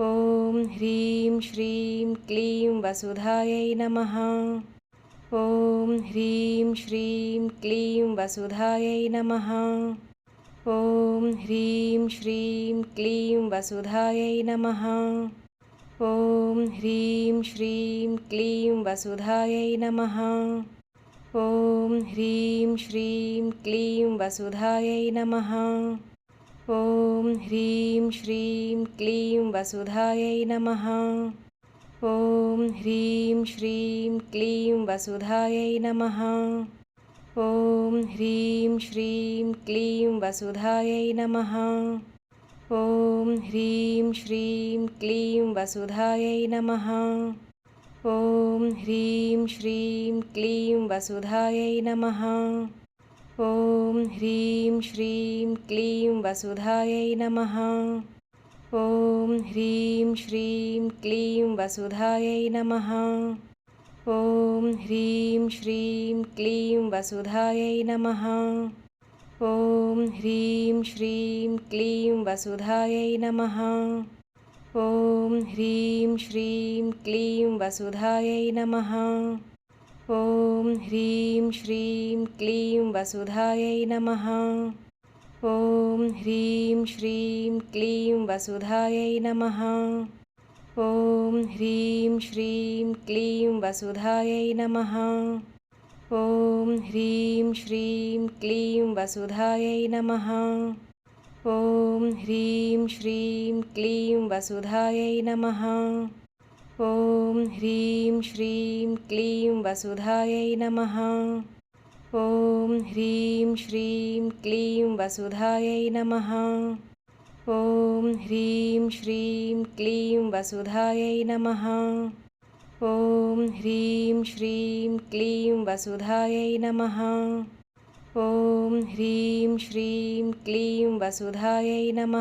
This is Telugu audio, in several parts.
ఓం హ్రీం శ్రీం క్లీం వసుధాయై నమ. ఓం హ్రీం శ్రీం క్లీం వసుధాయై నమ. ఓం హ్రీం శ్రీం క్లీం వసుధాయై నమ. ఓం హ్రీం శ్రీం క్లీం వసుధాయై నమ. ఓం హ్రీం శ్రీం క్లీం వసుధాయై నమ. ఓం హ్రీం ह्रीं श्रीं क्लीं वसुधायै नमः ॐ ह्रीं श्रीं क्लीं वसुधायै नमः ॐ ह्रीं श्रीं क्लीं वसुधायै नमः ॐ ह्रीं श्रीं क्लीं वसुधायै नमः ॐ ह्रीं श्रीं क्लीं वसुधायै नमः ఓం హ్రీం శ్రీం క్లీం వసుధాయై నమ. ఓం హ్రీం శ్రీం క్లీం వసుధాయై నమ. ఓం హ్రీం శ్రీం క్లీం వసుధాయై నమ. ఓం హ్రీం శ్రీం క్లీం వసుధాయై నమ. ఓం హ్రీం శ్రీం క్లీం వసుధాయై నమ. ఓం హ్రీం శ్రీం క్లీం వసుధాయై నమ. ఓం హ్రీం శ్రీం క్లీం వసుధాయై నమ. ఓం హ్రీం శ్రీం క్లీం వసుధాయై నమ. ఓం హ్రీం శ్రీం క్లీం వసుధాయై నమ. ఓం హ్రీం శ్రీం క్లీం వసుధాయై నమ. ఓం హ్రీం శ్రీం క్లీం వసుధాయై నమ. ఓం హ్రీం శ్రీం క్లీం వసుధాయై నమ. ఓం హ్రీం శ్రీం క్లీం వసుధాయై నమ. ఓం హ్రీం శ్రీం క్లీం వసుధాయై నమ. ఓం హ్రీం శ్రీం క్లీం వసుధాయై నమ.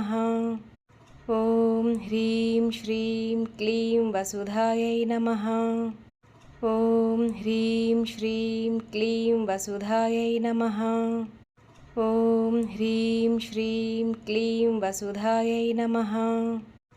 ఓం హ్రీం శ్రీం క్లీం వసుధాయై నమ. ఓం హ్రీం శ్రీం క్లీం వసుధాయై నమ. ఓం హ్రీం శ్రీం క్లీం వసుధాయై నమ.